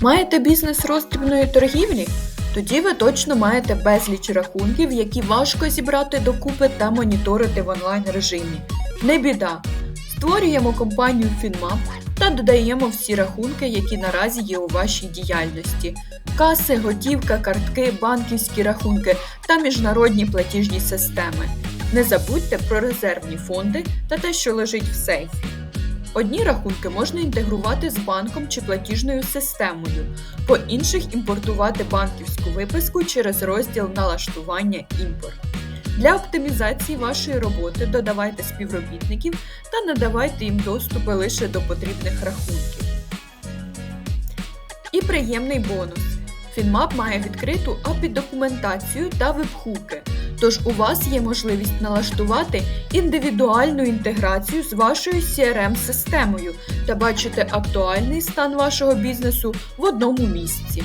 Маєте бізнес роздрібної торгівлі? Тоді ви точно маєте безліч рахунків, які важко зібрати докупи та моніторити в онлайн режимі. Не біда. Створюємо компанію FinMap та додаємо всі рахунки, які наразі є у вашій діяльності: каси, готівка, картки, банківські рахунки та міжнародні платіжні системи. Не забудьте про резервні фонди та те, що лежить в сейфі. Одні рахунки можна інтегрувати з банком чи платіжною системою, по інших імпортувати банківську виписку через розділ налаштування імпорт. Для оптимізації вашої роботи додавайте співробітників та надавайте їм доступи лише до потрібних рахунків. І приємний бонус. FinMap має відкриту API-документацію та вебхуки, тож у вас є можливість налаштувати індивідуальну інтеграцію з вашою CRM-системою та бачити актуальний стан вашого бізнесу в одному місці.